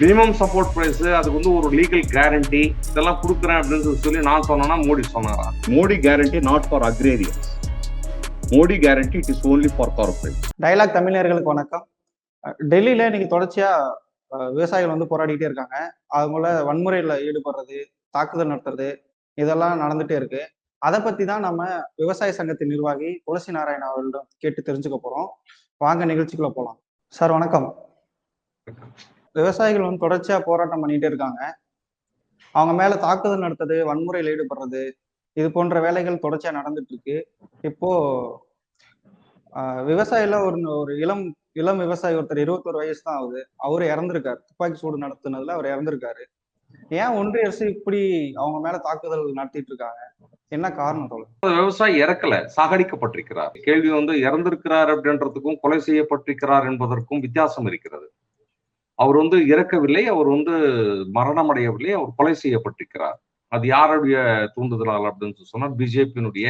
Minimum support price அதுக்கு வந்து ஒரு லீகல் கேரண்டி இதெல்லாம் கொடுக்குறேன் அப்படின்னு சொல்லி சொல்லி நான் சொன்னேன்னா மோடி சொன்னாரா? Modi guarantee not for agrarians. Modi guarantee it is only for corporates. Dialogue தமிழர்களுக்கு வணக்கம். டெல்லியில இன்னைக்கு தொடர்ச்சியா விவசாயிகள் வந்து போராடிட்டே இருக்காங்க. அவங்கள வன்முறையில ஈடுபடுறது தாக்குதல் நடத்துறது இதெல்லாம் நடந்துட்டே இருக்கு. அதை பத்தி தான் நம்ம விவசாய சங்கத்தின் நிர்வாகி துளசி நாராயண அவர்களிடம் கேட்டு தெரிஞ்சுக்க போறோம். வாங்க நிகழ்ச்சிக்குள்ள போலாம். சார் வணக்கம். விவசாயிகள் வந்து தொடர்ச்சியாக போராட்டம் பண்ணிகிட்டே இருக்காங்க. அவங்க மேல தாக்குதல் நடத்துறது வன்முறையில் ஈடுபடுறது இது போன்ற வேலைகள் தொடர்ச்சியாக நடந்துட்டு இருக்கு. இப்போ விவசாயில ஒரு ஒரு இளம் இளம் விவசாயி ஒருத்தர் இருபத்தொரு வயசு தான் ஆகுது. அவரு இறந்திருக்காரு. துப்பாக்கி சூடு நடத்துனதுல அவர் இறந்திருக்காரு. ஏன் ஒன்றிய அரசு இப்படி அவங்க மேல தாக்குதல் நடத்திட்டு இருக்காங்க? என்ன காரணம் சொல்லுங்க விவசாயி இறக்கல சாகடிக்கப்பட்டிருக்கிறார். கேள்வி வந்து இறந்திருக்கிறார் அப்படின்றதுக்கும் கொலை செய்யப்பட்டிருக்கிறார் என்பதற்கும் வித்தியாசம் இருக்கிறது. அவர் வந்து இறக்கவில்லை அவர் வந்து மரணம் அடையவில்லை அவர் கொலை செய்யப்பட்டிருக்கிறார். அது யாருடைய தூண்டுதலால் அப்படின்னு சொல்லி சொன்னா பிஜேபியினுடைய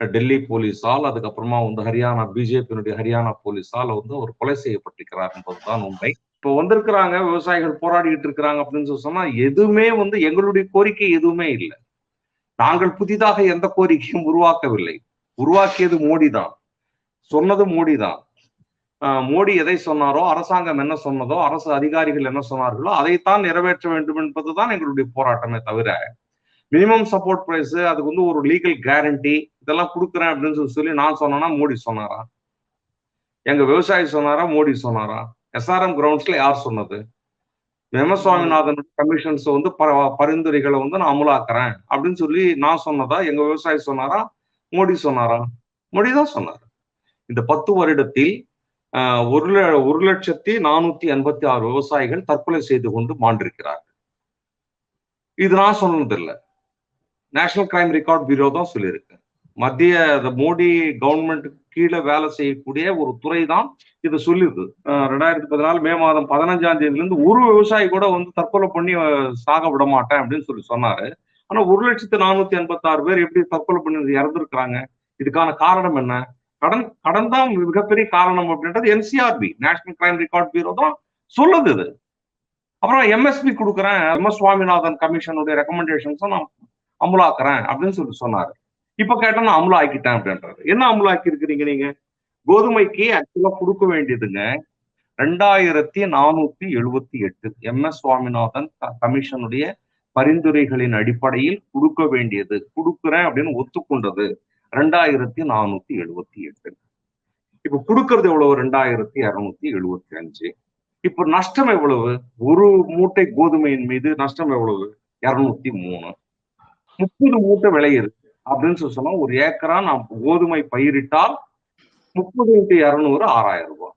டெல்லி போலீஸால் அதுக்கப்புறமா வந்து ஹரியானா பிஜேபியினுடைய ஹரியானா போலீஸால் வந்து அவர் கொலை செய்யப்பட்டிருக்கிறார் என்பதுதான் உண்மை. இப்போ வந்திருக்கிறாங்க விவசாயிகள் போராடிட்டு இருக்கிறாங்க அப்படின்னு சொல்லி சொன்னா எதுவுமே வந்து எங்களுடைய கோரிக்கை எதுவுமே இல்லை. நாங்கள் புதிதாக எந்த கோரிக்கையும் உருவாக்கவில்லை. உருவாக்கியது மோடி தான் சொன்னது மோடி தான் மோடி எதை சொன்னாரோ அரசாங்கம் என்ன சொன்னதோ அரசு அதிகாரிகள் என்ன சொன்னார்களோ அதைத்தான் நிறைவேற்ற வேண்டும் என்பதுதான் எங்களுடைய போராட்டமே தவிர மினிமம் சப்போர்ட் பிரைஸ் அதுக்கு வந்து ஒரு லீகல் கேரண்டி இதெல்லாம் கொடுக்குறேன் அப்படின்னு சொல்லி சொல்லி நான் சொன்னேன்னா மோடி சொன்னாரா? எங்க விவசாயி சொன்னாரா? மோடி சொன்னாரா? எஸ்ஆர்எம் கிரவுண்ட்ஸ்ல யார் சொன்னது? எம் எஸ் சுவாமிநாதன் கமிஷன்ஸ் வந்து ப- பரிந்துரைகளை வந்து நான் அமலாக்குறேன் அப்படின்னு சொல்லி நான் சொன்னதா? எங்க விவசாயி சொன்னாரா? மோடி சொன்னாரா? மோடி தான் சொன்னார். இந்த பத்து வருடத்தில் ஒரு ஒரு லட்சத்தி நானூத்தி எண்பத்தி ஆறு விவசாயிகள் தற்கொலை செய்து கொண்டு மாண்டிருக்கிறார்கள். இது நான் சொன்னதில்லை நேஷனல் கிரைம் ரெக்கார்ட் பியூரோ தான் சொல்லியிருக்கு. மத்திய மோடி கவர்மெண்ட் கீழே வேலை செய்யக்கூடிய ஒரு துறை தான் இதை சொல்லுது ஆஹ், ரெண்டாயிரத்தி பதினாலு மே மாதம் பதினஞ்சாம் தேதியிலிருந்து ஒரு விவசாயி கூட வந்து தற்கொலை பண்ணி சாக விட மாட்டேன் அப்படின்னு சொல்லி சொன்னாரு. ஆனா ஒரு லட்சத்து நானூத்தி எண்பத்தி ஆறு பேர் எப்படி தற்கொலை பண்ணி இறந்துருக்கிறாங்க? இதுக்கான காரணம் என்ன? கடன் கடன் தான் மிகப்பெரிய காரணம் அப்படின்றது NCRB national crime record bureau தான் சொல்லுது இது. அப்புறம் எம்எஸ்பி கொடுக்குறேன். எம் எஸ் சுவாமிநாதன் கமிஷனுடைய ரெக்கமெண்டேஷன்ஸை நான் அமுலாக்குறேன் அப்படின்னு சொல்லி சொன்னாரு. இப்ப கேட்டா நான் அமுலா ஆக்கிட்டேன் அப்படின்றது என்ன அமுலா ஆக்கி இருக்கிறீங்க நீங்க? கோதுமைக்கு ஆக்சுவலா கொடுக்க வேண்டியதுங்க ரெண்டாயிரத்தி நானூத்தி எழுபத்தி எட்டு எம் எஸ் சுவாமிநாதன் கமிஷனுடைய பரிந்துரைகளின் அடிப்படையில் கொடுக்க வேண்டியது. கொடுக்குறேன் அப்படின்னு ஒத்துக்கொண்டது. ரெண்டாயிரத்தி நானூத்தி எழுபத்தி எட்டு. இப்ப கொடுக்கறது எவ்வளவு? ரெண்டாயிரத்தி இருநூத்தி எழுபத்தி அஞ்சு. இப்ப நஷ்டம் எவ்வளவு? ஒரு மூட்டை கோதுமையின் மீது நஷ்டம் எவ்வளவு? இருநூத்தி மூணு. முப்பது மூட்டை விளையுது அப்படின்னு சொல்லி சொன்னா ஒரு ஏக்கரா நான் கோதுமை பயிரிட்டால் முப்பது இன்ட்டு இருநூறு ஆறாயிரம் ரூபாய்.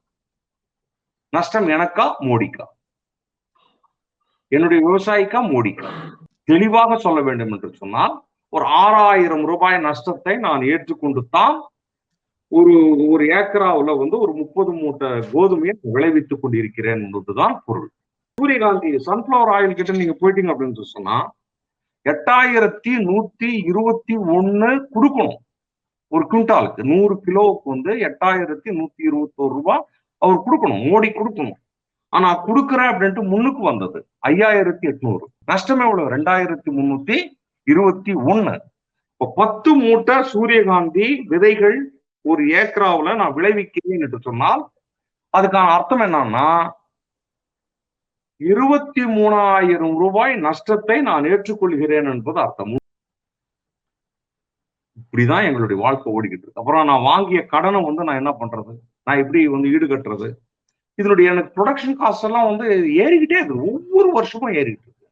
நஷ்டம் எனக்கா? மோடிக்கா? என்னுடைய விவசாயிக்கா? மோடிக்கா? தெளிவாக சொல்ல வேண்டும் என்று சொன்னால் ஒரு ஆறாயிரம் ரூபாய் நஷ்டத்தை நான் ஏற்றுக்கொண்டு தான் ஒரு ஒரு ஏக்கராவில் வந்து ஒரு முப்பது மூட்டை கோதுமையை விளைவித்துக் கொண்டிருக்கிறேன் என்பதுதான் பொருள். சூரியகாந்தி சன்ஃபிளவர் ஆயில் கிட்ட நீங்க போயிட்டீங்க அப்படின்னு சொன்னா எட்டாயிரத்தி நூத்தி இருபத்தி ஒன்னு கொடுக்கணும். ஒரு குவிண்டாலுக்கு நூறு கிலோவுக்கு வந்து எட்டாயிரத்தி நூத்தி இருபத்தோரு ரூபாய் அவர் கொடுக்கணும் மோடி கொடுக்கணும். ஆனா கொடுக்குறேன் அப்படின்ட்டு முன்னுக்கு வந்தது ஐயாயிரத்தி எட்நூறு. நஷ்டம் எவ்வளவு? ரெண்டாயிரத்தி முன்னூத்தி இருபத்தி ஒண்ணு. இப்போ பத்து மூட்டை சூரியகாந்தி விதைகள் ஒரு ஏக்கராவுல நான் விளைவிக்கிறேன் என்று சொன்னால் அதுக்கான அர்த்தம் என்னன்னா இருபத்தி மூணாயிரம் ரூபாய் நஷ்டத்தை நான் ஏற்றுக்கொள்கிறேன் என்பது அர்த்தம். இப்படிதான் எங்களுடைய வாழ்க்கை ஓடிக்கிட்டு இருக்கு. அப்புறம் நான் வாங்கிய கடனை வந்து நான் என்ன பண்றது? நான் எப்படி வந்து ஈடுகட்டுறது இதனுடைய எனக்கு ப்ரொடக்ஷன் காஸ்ட் எல்லாம் வந்து ஏறிக்கிட்டே இருக்கு. ஒவ்வொரு வருஷமும் ஏறிக்கிட்டு இருக்கு.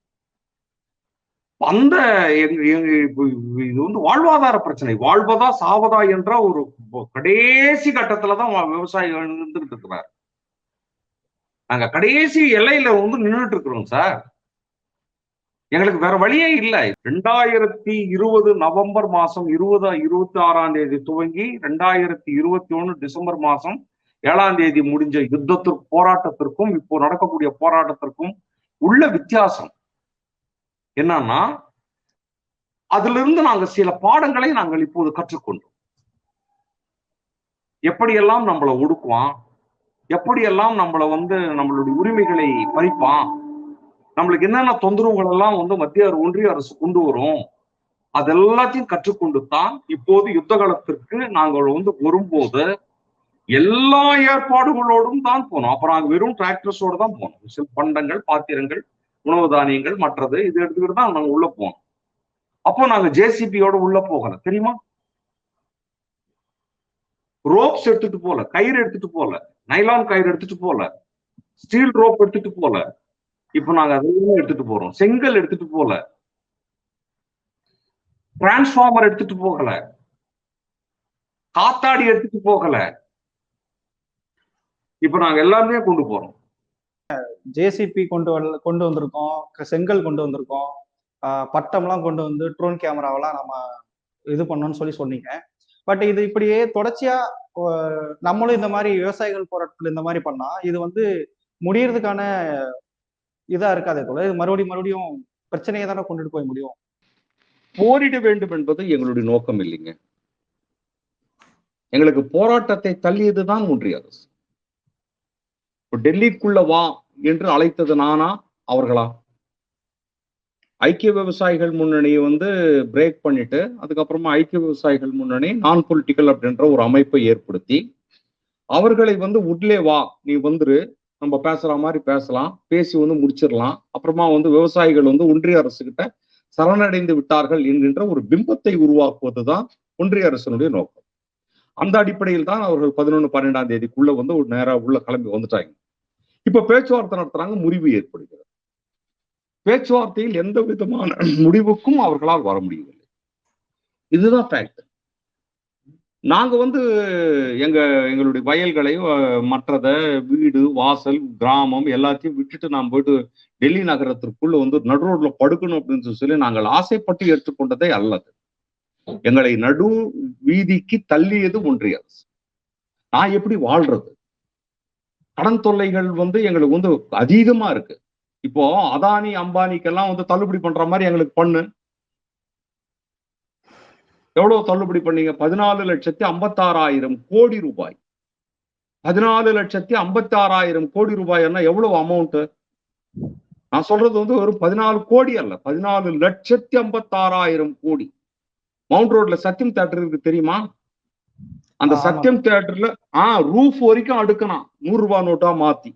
அந்த இது வந்து வாழ்வாதார பிரச்சனை. வாழ்வதா சாவதா என்ற ஒரு கடைசி கட்டத்துலதான் விவசாயிகள் இருந்துகிட்டு இருக்கிறார். நாங்க கடைசி எல்லையில வந்து நின்றுட்டு இருக்கிறோம் சார். எங்களுக்கு வேற வழியே இல்லை. ரெண்டாயிரத்தி இருபது நவம்பர் மாசம் இருபது இருபத்தி ஆறாம் தேதி துவங்கி ரெண்டாயிரத்தி இருபத்தி ஒண்ணு டிசம்பர் மாசம் ஏழாம் தேதி முடிஞ்ச யுத்தத்திற்கு போராட்டத்திற்கும் இப்போ நடக்கக்கூடிய போராட்டத்திற்கும் உள்ள வித்தியாசம். என்னன்னா அதிலிருந்து நாங்கள் நாங்க சில பாடங்களை நாங்கள் இப்போது கற்றுக்கொண்டோம். எப்படியெல்லாம் நம்மளை ஒடுக்குவான் எப்படியெல்லாம் நம்மளை வந்து நம்மளுடைய உரிமைகளை பறிப்பான் நம்மளுக்கு என்னென்ன தொந்தரவுகள் எல்லாம் வந்து மத்திய ஒன்றிய அரசு கொண்டு வரும் அது எல்லாத்தையும் கற்றுக்கொண்டு தான் இப்போது யுத்த காலத்திற்கு நாங்கள் வந்து வரும்போது எல்லா ஏற்பாடுகளோடும் தான் போனோம். அப்புறம் அங்க வெறும் டிராக்டர்ஸோடு தான் போனோம். சில பண்டங்கள் பாத்திரங்கள் உணவு தானியங்கள் மற்றது இது எடுத்துக்கிட்டு தான் நாங்க உள்ள போனோம் அப்போ நாங்க ஜேசிபியோட உள்ள போகல தெரியுமா? ரோப்ஸ் எடுத்துட்டு போல கயிறு எடுத்துட்டு போல நைலான் கயிறு எடுத்துட்டு போல ஸ்டீல் ரோப் எடுத்துட்டு போல இப்போ நாங்க அதெல்லாம் எடுத்துட்டு போறோம். செங்கல் எடுத்துட்டு போல டிரான்ஸ்ஃபார்மர் எடுத்துட்டு போகல. காத்தாடி எடுத்துட்டு போகல. இப்ப நாங்க எல்லாருமே கொண்டு போறோம். ஜேசிபி கொண்டு வர கொண்டு வந்திருக்கோம் செங்கல் கொண்டு வந்திருக்கோம் பட்டம்லாம் கொண்டு வந்து ட்ரோன் கேமராவெல்லாம் நம்ம இது பண்ணோம்னு சொல்லி சொன்னீங்க. பட் இது இப்படியே தொடர்ச்சியா நம்மளும் இந்த மாதிரி விவசாயிகள் போராட்டத்தில் இந்த மாதிரி பண்ணா இது வந்து முடியறதுக்கான இதா இருக்காதே போல இது மறுபடியும் மறுபடியும் பிரச்சனையை தானே கொண்டுட்டு போய் முடியும். போரிட வேண்டும் என்பது எங்களுடைய நோக்கம் இல்லைங்க. எங்களுக்கு போராட்டத்தை தள்ளியதுதான் ஒன்றிய அரசு. டெல்லிக்குள்ள வா என்று அழைத்தது நானா? அவர்களா? ஐக்கிய விவசாயிகள் முன்னணியை வந்து பிரேக் பண்ணிட்டு அதுக்கப்புறமா ஐக்கிய விவசாயிகள் முன்னணி நான் பொலிட்டிக்கல் அப்படின்ற ஒரு அமைப்பை ஏற்படுத்தி அவர்களை வந்து உட்லே வா நீ வந்துரு நம்ம பேசுற மாதிரி பேசலாம் பேசி வந்து முடிச்சிடலாம். அப்புறமா வந்து விவசாயிகள் வந்து ஒன்றிய அரசு கிட்ட சரணடைந்து விட்டார்கள் என்கின்ற ஒரு பிம்பத்தை உருவாக்குவதுதான் ஒன்றிய அரசனுடைய நோக்கம். அந்த அடிப்படையில் தான் அவர்கள் பதினொன்று பன்னெண்டாம் தேதிக்குள்ள வந்து ஒரு நேரா உள்ள கிளம்பி வந்துட்டாங்க. இப்ப பேச்சுவார்த்தை நடத்துறாங்க முறிவு ஏற்படுகிறது. பேச்சுவார்த்தையில் எந்த விதமான முடிவுக்கும் அவர்களால் வர முடியவில்லை. இதுதான் ஃபேக்ட் நாங்க வந்து எங்க எங்களுடைய வயல்களை மற்றத வீடு வாசல் கிராமம் எல்லாத்தையும் விட்டுட்டு நாம் போயிட்டு டெல்லி நகரத்திற்குள்ள வந்து நடு ரோட்ல படுக்கணும் அப்படின்னு சொல்லி நாங்கள் ஆசைப்பட்டு ஏற்றுக்கொண்டதே அல்லது. எங்களை நடு வீதிக்கு தள்ளியது ஒன்றிய அரசு. நான் எப்படி வாழ்றது? கடன் தொல்லைகள் வந்து எங்களுக்கு வந்து அதிகமா இருக்கு. இப்போ அதானி அம்பானிக்கெல்லாம் வந்து தள்ளுபடி பண்ற மாதிரி எங்களுக்கு பண்ணு. எவ்வளவு தள்ளுபடி பண்ணீங்க? பதினாலு லட்சத்தி ஐம்பத்தாறாயிரம் கோடி ரூபாய். பதினாலு லட்சத்தி ஐம்பத்தாறாயிரம் கோடி ரூபாய்னா எவ்வளவு அமௌண்ட் நான் சொல்றது வந்து ஒரு பதினாலு கோடி அல்ல பதினாலு லட்சத்தி ஐம்பத்தாறாயிரம் கோடி. மவுண்ட் ரோட்ல சத்தியம் தேட்டர் இருக்கு தெரியுமா? அந்த. சத்தியம் தேட்டர்ல ஆஹ் ரூஃப் வரைக்கும் அடுக்கலாம் நூறு ரூபாய் நோட்டா மாத்தி.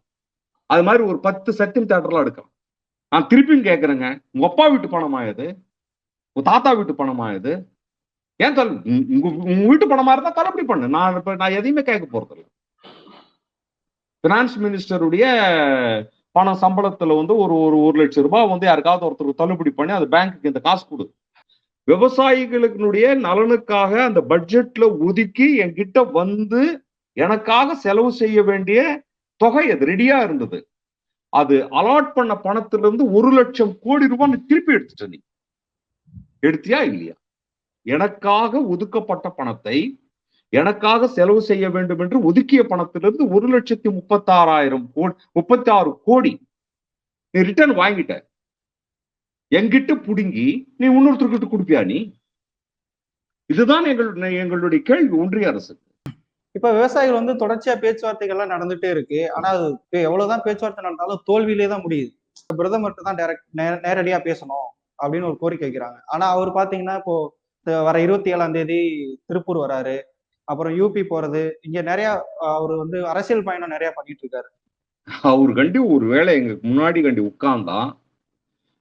அது மாதிரி ஒரு பத்து சத்தியம் தேட்டர்ல அடுக்கலாம். நான் திருப்பியும் கேக்குறேங்க. உங்க அப்பா வீட்டு பணமா இது? உங்க தாத்தா வீட்டு பணமா இது? ஏன் தல் உங்க உங்க- வீட்டு பணமா இருந்தா தள்ளுபடி பண்ணு. நான் இப்ப நான் எதையுமே கேட்க போறது இல்லை பினான்ஸ் மினிஸ்டருடைய பணம் சம்பளத்துல வந்து ஒரு ஒரு ஒரு லட்சம் ரூபாய் வந்து யாருக்காவது ஒருத்தருக்கு தள்ளுபடி பண்ணி அந்த பேங்க்குக்கு இந்த காசு கொடு. விவசாயிகளுடைய நலனுக்காக அந்த பட்ஜெட்ல ஒதுக்கி என்கிட்ட வந்து எனக்காக செலவு செய்ய வேண்டிய தொகை அது ரெடியா இருந்தது. அது அலாட் பண்ண பணத்துல இருந்து ஒரு லட்சம் கோடி ரூபாய் திருப்பி எடுத்துட்ட நீ. எடுத்தியா இல்லையா? எனக்காக ஒதுக்கப்பட்ட பணத்தை எனக்காக செலவு செய்ய வேண்டும் என்று ஒதுக்கிய பணத்திலிருந்து ஒரு லட்சத்தி முப்பத்தாறாயிரம் கோடி முப்பத்தி ஆறு கோடி நீ ரிட்டர்ன் வாங்கிட்ட. என்கிட்ட புடுங்கி நீ இன்னொருத்தர்கிட்ட கொடுப்பியா நீ? இதுதான் எங்கள் எங்களுடைய கேள்வி ஒன்றிய அரசு. இப்ப விவசாயிகள் வந்து தொடர்ச்சியா பேச்சுவார்த்தைகள்லாம் நடந்துட்டே இருக்கு. ஆனா அது எவ்வளவுதான் பேச்சுவார்த்தை நடந்தாலும் தோல்வியிலே தான் முடியுது. பிரதமர்கிட்ட தான் டைரக்ட் நேரடியா பேசணும் அப்படின்னு ஒரு கோரிக்கை வைக்கிறாங்க. ஆனா அவர் பாத்தீங்கன்னா இப்போ வர இருபத்தி ஏழாம் தேதி திருப்பூர் வராரு. அப்புறம் யூபி போறது. இங்க நிறைய அவர் வந்து அரசியல் பயணம் நிறைய பண்ணிட்டு இருக்காரு. அவர் கண்டி ஒரு வேளை எங்களுக்கு முன்னாடி கண்டி உட்கார்ந்தா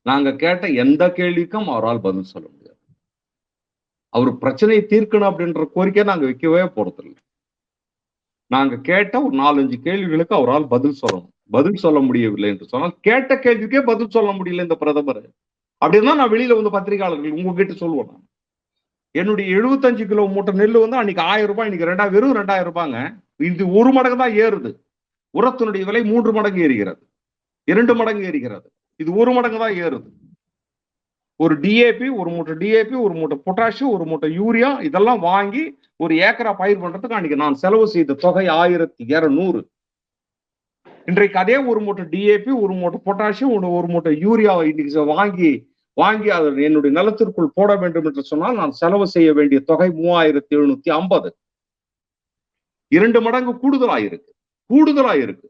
நாங்க கேட்ட எந்த கேள்விக்கும் அவரால் பதில் சொல்ல முடியாது. அவர் பிரச்சனையை தீர்க்கணும் அப்படின்ற கோரிக்கை நாங்க வைக்கவே போறதில்லை. நாங்க கேட்ட ஒரு நாலஞ்சு கேள்விகளுக்கு அவரால் பதில் சொல்லணும் பதில் சொல்ல முடியவில்லை என்று சொன்னால் கேட்ட கேள்விக்கே பதில் சொல்ல முடியல இந்த பிரதமர். அப்படின்னா நான் வெளியில வந்து பத்திரிகையாளர்கள் உங்ககிட்ட சொல்லுவேன் நான். என்னுடைய எழுபத்தஞ்சு கிலோ மூட்டை நெல் வந்து அன்னைக்கு ஆயிரம் ரூபாய் இன்னைக்கு ரெண்டாயிரம் வெறும் ரெண்டாயிரம் ரூபாங்க. இது ஒரு மடங்கு தான் ஏறுது. உரத்தினுடைய விலை மூன்று மடங்கு ஏறுகிறது. இரண்டு மடங்கு ஏறுகிறது. இது ஒரு மடங்கு தான் ஏறுது. ஒரு டிஏபி ஒரு மூட்டை டிஏபி ஒரு மூட்டை பொட்டாஷியம் ஒரு மூட்டை யூரியா இதெல்லாம் வாங்கி ஒரு ஏக்கரா பயிர் பண்றதுக்கு அன்னைக்கு நான் செலவு செய்த தொகை ஆயிரத்தி இரநூறு. இன்றைக்கு அதே ஒரு மூட்டை டிஏபி ஒரு மூட்டை பொட்டாஷியம் ஒரு ஒரு மூட்டை யூரியா இன்னைக்கு வாங்கி வாங்கி அதை என்னுடைய நிலத்திற்குள் போட வேண்டும் என்று சொன்னால் நான் செலவு செய்ய வேண்டிய தொகை மூவாயிரத்தி எழுநூத்தி ஐம்பது. இரண்டு மடங்கு கூடுதலா இருக்கு கூடுதலா இருக்கு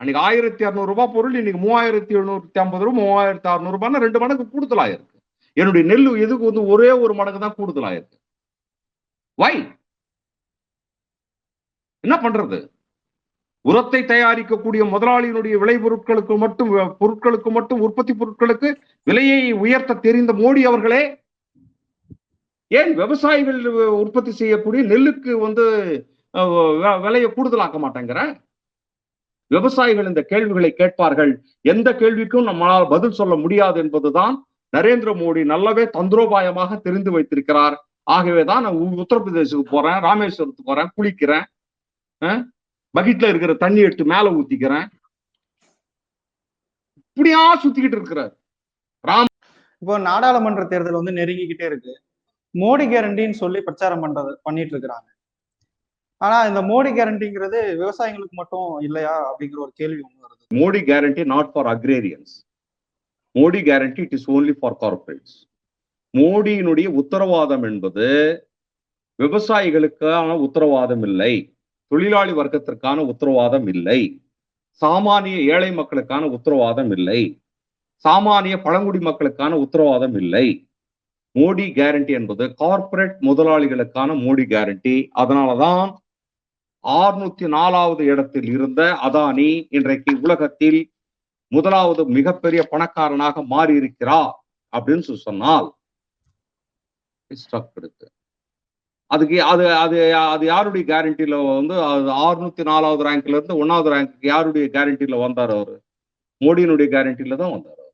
அன்னைக்கு ஆயிரத்தி அறுநூறு ரூபாய் பொருள் இன்னைக்கு மூவாயிரத்தி எழுநூத்தி ஐம்பது ரூபாய் மூவாயிரத்தி அறுநூறு ரெண்டு மடங்கு கூடுதலாயிருக்கு. என்னுடைய நெல் எதுக்கு வந்து ஒரே ஒரு மடங்கு தான் கூடுதலாயிருக்கு? வை என்ன பண்றது? உரத்தை தயாரிக்கக்கூடிய முதலாளியினுடைய விளைபொருட்களுக்கு மட்டும் பொருட்களுக்கு மட்டும் உற்பத்தி பொருட்களுக்கு விலையை உயர்த்த தெரிந்த மோடி அவர்களே ஏன் விவசாயிகள் உற்பத்தி செய்யக்கூடிய நெல்லுக்கு வந்து விலையை கூடுதலாக்க மாட்டேங்கிற விவசாயிகள் இந்த கேள்விகளை கேட்பார்கள். எந்த கேள்விக்கும் நம்மளால் பதில் சொல்ல முடியாது என்பதுதான் நரேந்திர மோடி நல்லாவே தந்திரோபாயமாக தெரிந்து வைத்திருக்கிறார். ஆகவேதான் நான் உத்தரப்பிரதேசுக்கு போறேன் ராமேஸ்வரத்துக்கு போறேன் குளிக்கிறேன் பக்கெட்ல இருக்கிற தண்ணி எடுத்து மேல ஊத்திக்கிறேன். இப்படியா சுத்திக்கிட்டு இருக்கிறார். இப்போ நாடாளுமன்ற தேர்தல் வந்து நெருங்கிக்கிட்டே இருக்கு. மோடி கேரண்டின்னு சொல்லி பிரச்சாரம் பண்றது பண்ணிட்டு இருக்கிறாங்க. ஆனா இந்த மோடி கேரண்டிங்கிறது விவசாயிகளுக்கு மட்டும் இல்லையா அப்படிங்கிற ஒரு கேள்வி ஒண்ணு வருது. Modi guarantee not for agrarians Modi guarantee it is only for corporates மோடியினுடைய உத்தரவாதம் என்பது விவசாயிகளுக்கான உத்தரவாதம் இல்லை. தொழிலாளி வர்க்கத்திற்கான உத்தரவாதம் இல்லை. சாமானிய ஏழை மக்களுக்கான உத்தரவாதம் இல்லை. சாமானிய பழங்குடி மக்களுக்கான உத்தரவாதம் இல்லை. மோடி கேரண்டி என்பது கார்ப்பரேட் முதலாளிகளுக்கான மோடி கேரண்டி அதனாலதான் ஆறுநூத்தி நாலாவது இடத்தில் இருந்த அதானி இன்றைக்கு உலகத்தில் முதலாவது மிகப்பெரிய பணக்காரனாக மாறி இருக்கிறார் அப்படின்னு சொல்லி சொன்னால் அதுக்கு அது அது அது யாருடைய கேரண்டில வந்து அது ஆறுநூத்தி நாலாவது ரேங்க்ல இருந்து ஒன்னாவது ரேங்க்கு யாருடைய கேரண்டில வந்தார் அவரு? மோடியினுடைய கேரண்டில தான் வந்தார் அவர்.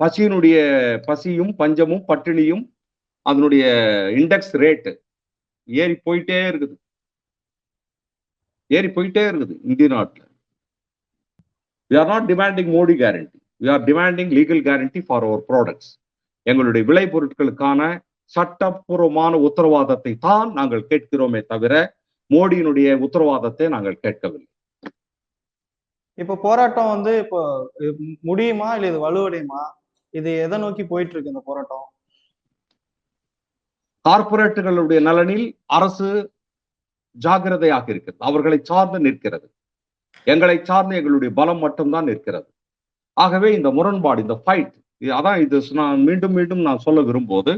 பசியினுடைய பசியும் பஞ்சமும் பட்டினியும் அதனுடைய இண்டெக்ஸ் ரேட்டு ஏறி போயிட்டே இருக்குது. ஏறி போயிட்டே இருக்குது இந்திய நாட்டில். We are not demanding Modi guarantee we are demanding legal guarantee for our products எங்களுடைய விளை பொருட்களுக்கான சட்டப்பூர்வமான உத்தரவாதத்தை தான் நாங்கள் கேட்கிறோமே தவிர மோடியினுடைய உத்தரவாதத்தை நாங்கள் கேட்கவில்லை. இப்போ போராட்டம் வந்து இப்போ முடியுமா இல்ல இது வலுவடையுமா? இது எதை நோக்கி போயிட்டு இருக்கு இந்த போராட்டம்? கார்ப்பரேட்டுகளுடைய நலனில் அரசு ஜாகிரதையாக இருக்கிறது. அவர்களை சார்ந்து நிற்கிறது. எங்களை சார்ந்து எங்களுடைய பலம் மட்டும்தான் நிற்கிறது. ஆகவே இந்த முரண்பாடு இந்த ஃபைட் அதான் இது நான் மீண்டும் மீண்டும் நான் சொல்ல விரும்புவது.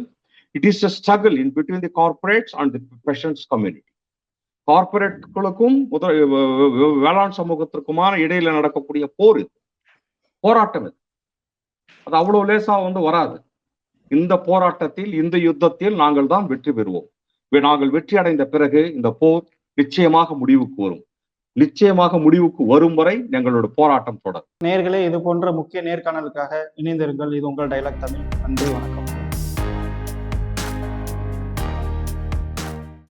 It is a struggle in between the corporates and the peasants community கார்ப்பரேட்களுக்கும் வேளாண் சமூகத்திற்குமான இடையில நடக்கக்கூடிய போர் இது. போராட்டம் இது. அது அவ்வளவு லேசா வந்து வராது. இந்த போராட்டத்தில் இந்த யுத்தத்தில் நாங்கள் தான் வெற்றி பெறுவோம். நாங்கள் வெற்றி அடைந்த பிறகு இந்த போர் நிச்சயமாக முடிவுக்கு வரும். நிச்சயமாக முடிவுக்கு வரும் வரை எங்களோட போராட்டம் தொடரும். நேர்களே இது போன்ற முக்கிய நேர்காணலுக்காக இணைந்திருங்கள். இது உங்கள் டைலாக் தமிழ். நன்றி வணக்கம்.